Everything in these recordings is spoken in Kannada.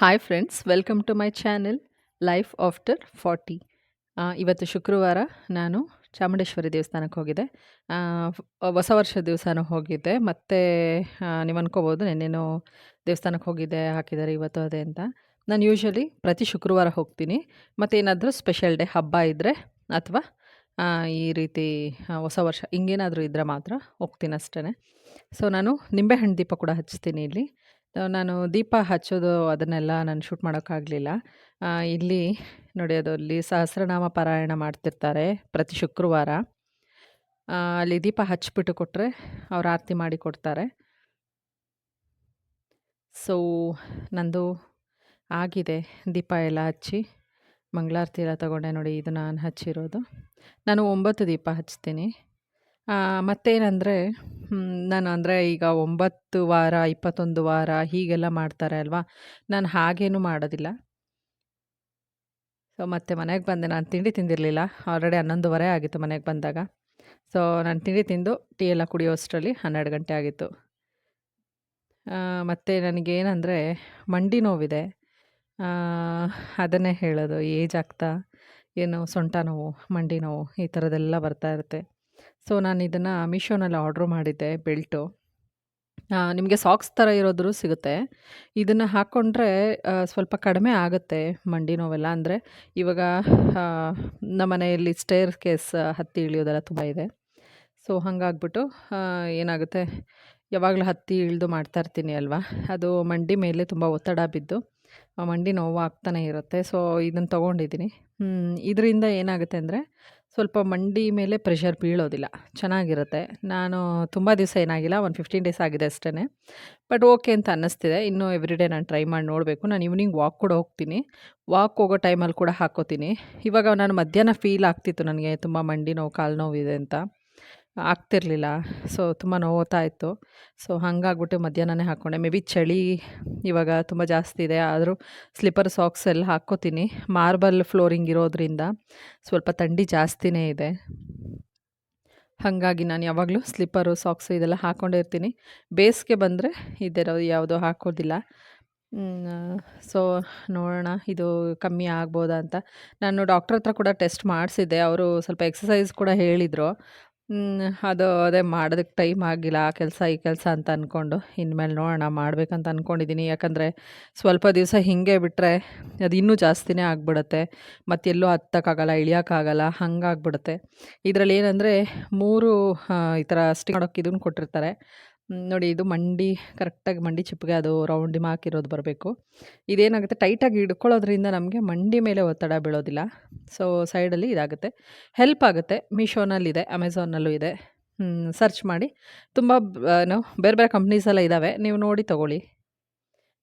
Hi friends welcome to my channel life after forty ಇವತ್ತು ಶುಕ್ರವಾರ ನಾನು ಚಾಮುಂಡೇಶ್ವರಿ ದೇವಸ್ಥಾನಕ್ಕೆ ಹೋಗಿದ್ದೆ. ಹೊಸ ವರ್ಷ ದಿವಸನೂ ಹೋಗಿದ್ದೆ. ಮತ್ತು ನೀವು ಅನ್ಕೋಬೋದು ನೆನ್ನೆನೋ ದೇವಸ್ಥಾನಕ್ಕೆ ಹೋಗಿದ್ದೆ ಹಾಕಿದ್ದಾರೆ ಇವತ್ತು ಅದೇ ಅಂತ. ನಾನು ಯೂಶ್ವಲಿ ಪ್ರತಿ ಶುಕ್ರವಾರ ಹೋಗ್ತೀನಿ. ಮತ್ತು ಏನಾದರೂ ಸ್ಪೆಷಲ್ ಡೇ ಹಬ್ಬ ಇದ್ದರೆ ಅಥವಾ ಈ ರೀತಿ ಹೊಸ ವರ್ಷ, ಹಿಂಗೇನಾದರೂ ಇದ್ದರೆ ಮಾತ್ರ ಹೋಗ್ತೀನಿ ಅಷ್ಟೇ ಸೊ ನಾನು ನಿಂಬೆಹಣ್ಣು ದೀಪ ಕೂಡ ಹಚ್ತೀನಿ ಇಲ್ಲಿ. ನಾನು ದೀಪ ಹಚ್ಚೋದು ಅದನ್ನೆಲ್ಲ ನಾನು ಶೂಟ್ ಮಾಡೋಕ್ಕಾಗಲಿಲ್ಲ. ಇಲ್ಲಿ ನೋಡಿ ಅದು ಅಲ್ಲಿ ಸಹಸ್ರನಾಮ ಪಾರಾಯಣ ಮಾಡ್ತಿರ್ತಾರೆ ಪ್ರತಿ ಶುಕ್ರವಾರ. ಅಲ್ಲಿ ದೀಪ ಹಚ್ಚಿಬಿಟ್ಟು ಕೊಟ್ಟರೆ ಅವ್ರು ಆರತಿ ಮಾಡಿ ಕೊಡ್ತಾರೆ. ಸೊ ನಂದು ಆಗಿದೆ ದೀಪ ಎಲ್ಲ ಹಚ್ಚಿ. ಮಂಗಳಾರತಿ ಎಲ್ಲ ತಗೊಂಡೆ ನೋಡಿ ಇದು ನಾನು ಹಚ್ಚಿರೋದು. ನಾನು ಒಂಬತ್ತು ದೀಪ ಹಚ್ತೀನಿ. ಆ, ನಾನು ಅಂದರೆ ಈಗ ಒಂಬತ್ತು ವಾರ, ಇಪ್ಪತ್ತೊಂದು ವಾರ ಹೀಗೆಲ್ಲ ಮಾಡ್ತಾರೆ ಅಲ್ವಾ? ನಾನು ಹಾಗೇನೂ ಮಾಡೋದಿಲ್ಲ. ಸೊ ಮತ್ತೆ ಮನೆಗೆ ಬಂದೆ. ನಾನು ತಿಂಡಿ ತಿಂದಿರಲಿಲ್ಲ. ಆಲ್ರೆಡಿ ಹನ್ನೊಂದುವರೆ ಆಗಿತ್ತು ಮನೆಗೆ ಬಂದಾಗ. ಸೊ ನಾನು ತಿಂಡಿ ತಿಂದು ಟೀ ಎಲ್ಲ ಕುಡಿಯೋಷ್ಟರಲ್ಲಿ ಹನ್ನೆರಡು ಗಂಟೆ ಆಗಿತ್ತು. ಮತ್ತು ನನಗೇನಂದರೆ ಮಂಡಿ ನೋವಿದೆ. ಅದನ್ನೇ ಹೇಳೋದು. ಏಜ್ ಆಗ್ತಾ, ಏನು ಸೊಂಟ ನೋವು, ಮಂಡಿ ನೋವು ಈ ಥರದ್ದೆಲ್ಲ ಬರ್ತಾ ಇರುತ್ತೆ. ಸೊ, ನಾನು ಇದನ್ನು ಮೀಶೋನಲ್ಲಿ ಆರ್ಡ್ರ್ ಮಾಡಿದ್ದೆ, ಬೆಲ್ಟು. ನಿಮಗೆ ಸಾಕ್ಸ್ ಥರ ಇರೋದ್ರೂ ಸಿಗುತ್ತೆ. ಇದನ್ನು ಹಾಕ್ಕೊಂಡ್ರೆ ಸ್ವಲ್ಪ ಕಡಿಮೆ ಆಗುತ್ತೆ ಮಂಡಿ ನೋವೆಲ್ಲ. ಅಂದರೆ, ಇವಾಗ ನಮ್ಮ ಮನೆಯಲ್ಲಿ ಸ್ಟೇರ್ ಕೇಸ್ ಹತ್ತಿ ಇಳಿಯೋದೆಲ್ಲ ತುಂಬ ಇದೆ. ಸೊ, ಹಾಗಾಗ್ಬಿಟ್ಟು ಏನಾಗುತ್ತೆ? ಯಾವಾಗಲೂ ಹತ್ತಿ ಇಳಿದು ಮಾಡ್ತಾ ಇರ್ತೀನಿ ಅಲ್ವಾ? ಅದು ಮಂಡಿ ಮೇಲೆ ತುಂಬ ಒತ್ತಡ ಬಿದ್ದು. ಮಂಡಿ ನೋವು ಆಗ್ತಾನೆ ಇರುತ್ತೆ ಸೊ ಇದನ್ನು ತೊಗೊಂಡಿದ್ದೀನಿ ಇದರಿಂದ ಏನಾಗುತ್ತೆ ಅಂದರೆ ಸ್ವಲ್ಪ ಮಂಡಿ ಮೇಲೆ ಪ್ರೆಷರ್ ಬೀಳೋದಿಲ್ಲ. ಚೆನ್ನಾಗಿರುತ್ತೆ. ನಾನು ತುಂಬ ದಿವಸ ಏನಾಗಿಲ್ಲ, ಒಂದು ಫಿಫ್ಟೀನ್ ಡೇಸ್ ಆಗಿದೆ ಅಷ್ಟೇ ಬಟ್ ಓಕೆ ಅಂತ ಅನ್ನಿಸ್ತಿದೆ. ಇನ್ನೂ ಎವ್ರಿಡೇ ನಾನು ಟ್ರೈ ಮಾಡಿ ನೋಡಬೇಕು. ನಾನು ಈವ್ನಿಂಗ್ ವಾಕ್ ಕೂಡ ಹೋಗ್ತೀನಿ. ವಾಕ್ ಹೋಗೋ ಟೈಮಲ್ಲಿ ಕೂಡ ಹಾಕೋತೀನಿ. ಇವಾಗ ನಾನು ಮಧ್ಯಾಹ್ನ ಫೀಲ್ ಆಗ್ತಿತ್ತು ನನಗೆ ತುಂಬ ಮಂಡಿ ನೋವು, ಕಾಲು ನೋವಿದೆ ಅಂತ. ಆಗ್ತಿರ್ಲಿಲ್ಲ. ಸೊ ತುಂಬ ನೋವುತ್ತಾ ಇತ್ತು ಸೊ ಹಾಗಾಗ್ಬಿಟ್ಟು ಮಧ್ಯಾಹ್ನನೇ ಹಾಕ್ಕೊಂಡೆ ಮೇ ಬಿ ಚಳಿ ಇವಾಗ ತುಂಬ ಜಾಸ್ತಿ ಇದೆ. ಆದರೂ ಸ್ಲಿಪ್ಪರ್ ಸಾಕ್ಸ್ ಎಲ್ಲ ಹಾಕ್ಕೋತೀನಿ. ಮಾರ್ಬಲ್ ಫ್ಲೋರಿಂಗ್ ಇರೋದ್ರಿಂದ ಸ್ವಲ್ಪ ಥಂಡಿ ಜಾಸ್ತಿನೇ ಇದೆ. ಹಾಗಾಗಿ ನಾನು ಯಾವಾಗಲೂ ಸ್ಲಿಪ್ಪರು, ಸಾಕ್ಸು ಇದೆಲ್ಲ ಹಾಕ್ಕೊಂಡೇ ಇರ್ತೀನಿ. ಬೇಸಿಗೆ ಬಂದರೆ ಇದೆಲ್ಲ ಯಾವುದೂ ಹಾಕೋದಿಲ್ಲ. ಸೊ ನೋಡೋಣ. ಇದು ಕಮ್ಮಿ ಆಗ್ಬೋದಾ ಅಂತ. ನಾನು ಡಾಕ್ಟ್ರ್ ಹತ್ರ ಕೂಡ ಟೆಸ್ಟ್ ಮಾಡಿಸಿದ್ದೆ. ಅವರು ಸ್ವಲ್ಪ ಎಕ್ಸಸೈಸ್ ಕೂಡ ಹೇಳಿದರು. ಅದು ಅದೇ ಮಾಡೋದಕ್ಕೆ ಟೈಮ್ ಆಗಿಲ್ಲ, ಆ ಕೆಲಸ ಈ ಕೆಲಸ ಅಂತ ಅಂದ್ಕೊಂಡು ಇನ್ಮೇಲೆ ನೋಡೋಣ, ಮಾಡಬೇಕಂತ ಅಂದ್ಕೊಂಡಿದ್ದೀನಿ ಯಾಕಂದರೆ ಸ್ವಲ್ಪ ದಿವಸ ಹೀಗೆ ಬಿಟ್ಟರೆ ಅದು ಇನ್ನೂ ಜಾಸ್ತಿನೇ ಆಗಿಬಿಡುತ್ತೆ. ಮತ್ತೆಲ್ಲೂ ಹತ್ತಕ್ಕಾಗಲ್ಲ, ಇಳಿಯೋಕ್ಕಾಗಲ್ಲ, ಹಂಗಾಗ್ಬಿಡುತ್ತೆ. ಇದರಲ್ಲಿ ಏನಂದರೆ ಮೂರು ಈ ಥರ ಸ್ಟಿಕ್ ಮಾಡೋಕ್ಕೆ ಇದನ್ನು ಕೊಟ್ಟಿರ್ತಾರೆ. ನೋಡಿ ಇದು ಮಂಡಿ, ಕರೆಕ್ಟಾಗಿ ಮಂಡಿ ಚಿಪ್ಪಿಗೆ ಅದು ರೌಂಡಿ ಹಾಕಿರೋದು ಬರಬೇಕು. ಇದೇನಾಗುತ್ತೆ? ಟೈಟಾಗಿ ಹಿಡ್ಕೊಳ್ಳೋದ್ರಿಂದ ನಮಗೆ ಮಂಡಿ ಮೇಲೆ ಒತ್ತಡ ಬೀಳೋದಿಲ್ಲ. ಸೊ ಸೈಡಲ್ಲಿ ಇದಾಗುತ್ತೆ. ಹೆಲ್ಪ್ ಆಗುತ್ತೆ. ಮೀಶೋನಲ್ಲಿದೆ ಅಮೆಝಾನಲ್ಲೂ ಇದೆ. ಸರ್ಚ್ ಮಾಡಿ. ತುಂಬ ಏನು ಬೇರೆ ಬೇರೆ ಕಂಪ್ನೀಸ್ ಎಲ್ಲ ಇದ್ದಾವೆ ನೀವು ನೋಡಿ ತೊಗೊಳ್ಳಿ.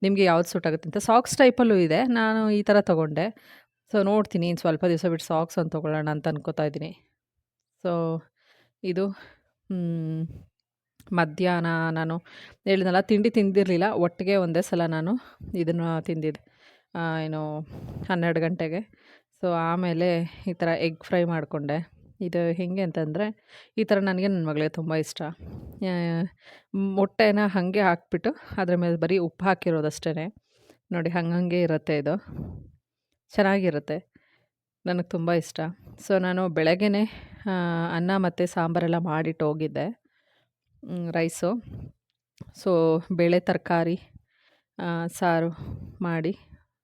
ನಿಮಗೆ ಯಾವ್ದು ಸೂಟ್ ಆಗುತ್ತೆ ಅಂತ. ಸಾಕ್ಸ್ ಟೈಪಲ್ಲೂ ಇದೆ. ನಾನು ಈ ಥರ ತೊಗೊಂಡೆ. ಸೊ ನೋಡ್ತೀನಿ. ಇನ್ನು ಸ್ವಲ್ಪ ದಿವಸ ಬಿಟ್ಟು ಸಾಕ್ಸ್ ಅಂತ ತೊಗೊಳ್ಳೋಣ ಅಂತ ಅನ್ಕೋತಾ ಇದ್ದೀನಿ. ಸೊ ಇದು ಮಧ್ಯಾಹ್ನ ನಾನು ಹೇಳಿದ್ನಲ್ಲ, ತಿಂಡಿ ತಿಂದಿರಲಿಲ್ಲ, ಒಟ್ಟಿಗೆ ಒಂದೇ ಸಲ ನಾನು ಇದನ್ನು ತಿಂದಿದ್ದೆ. ಏನು ಹನ್ನೆರಡು ಗಂಟೆಗೆ. ಸೊ ಆಮೇಲೆ ಈ ಥರ ಎಗ್ ಫ್ರೈ ಮಾಡಿಕೊಂಡೆ. ಇದು ಹೇಗೆ ಅಂತಂದರೆ, ಈ ಥರ ನನಗೆ ನನ್ನ ಮಗಳಿಗೆ ತುಂಬ ಇಷ್ಟ. ಮೊಟ್ಟೆನ ಹಾಗೆ ಹಾಕ್ಬಿಟ್ಟು ಅದ್ರ ಮೇಲೆ ಬರೀ ಉಪ್ಪು ಹಾಕಿರೋದಷ್ಟೇ ನೋಡಿ ಹಂಗಂಗೆ ಇರುತ್ತೆ ಇದು. ಚೆನ್ನಾಗಿರುತ್ತೆ. ನನಗೆ ತುಂಬ ಇಷ್ಟ. ಸೊ ನಾನು ಬೆಳಗ್ಗೆ ಅನ್ನ ಮತ್ತು ಸಾಂಬಾರೆಲ್ಲ ಮಾಡಿಟ್ಟು ಹೋಗಿದ್ದೆ. ರೈಸು. ಸೊ, ಬೇಳೆ ತರಕಾರಿ ಸಾರು ಮಾಡಿ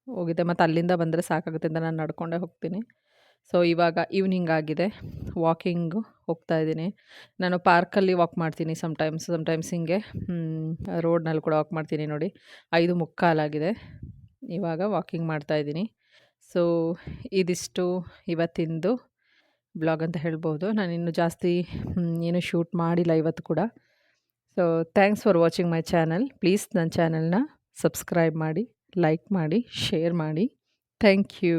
ಹೋಗಿದ್ದೆ. ಮತ್ತು ಅಲ್ಲಿಂದ ಬಂದರೆ ಸಾಕಾಗುತ್ತೆ ಅಂತ ನಾನು ನಡ್ಕೊಂಡೇ ಹೋಗ್ತೀನಿ. ಸೊ, ಇವಾಗ ಈವ್ನಿಂಗ್ ಆಗಿದೆ. ವಾಕಿಂಗು ಹೋಗ್ತಾ ಇದ್ದೀನಿ. ನಾನು ಪಾರ್ಕಲ್ಲಿ ವಾಕ್ ಮಾಡ್ತೀನಿ ಸಮ್ಟೈಮ್ಸ್ ಸಮ್ಟೈಮ್ಸ್ ಹಿಂಗೆ. ರೋಡ್ನಲ್ಲಿ ಕೂಡ ವಾಕ್ ಮಾಡ್ತೀನಿ ನೋಡಿ. ಐದು ಮುಕ್ಕಾಲಾಗಿದೆ. ಇವಾಗ ವಾಕಿಂಗ್ ಮಾಡ್ತಾ ಇದ್ದೀನಿ. ಸೊ, ಇದಿಷ್ಟು ಇವತ್ತಿಂದು ಬ್ಲಾಗ್ ಅಂತ ಹೇಳ್ಬೋದು. ನಾನು ಇನ್ನೂ ಜಾಸ್ತಿ ಏನು ಶೂಟ್ ಮಾಡಿಲ್ಲ ಇವತ್ತು ಕೂಡ. So thanks for watching my channel please ನನ್ನ ಚಾನಲ್ನ ಸಬ್ಸ್ಕ್ರೈಬ್ ಮಾಡಿ ಲೈಕ್ ಮಾಡಿ ಶೇರ್ ಮಾಡಿ. Thank you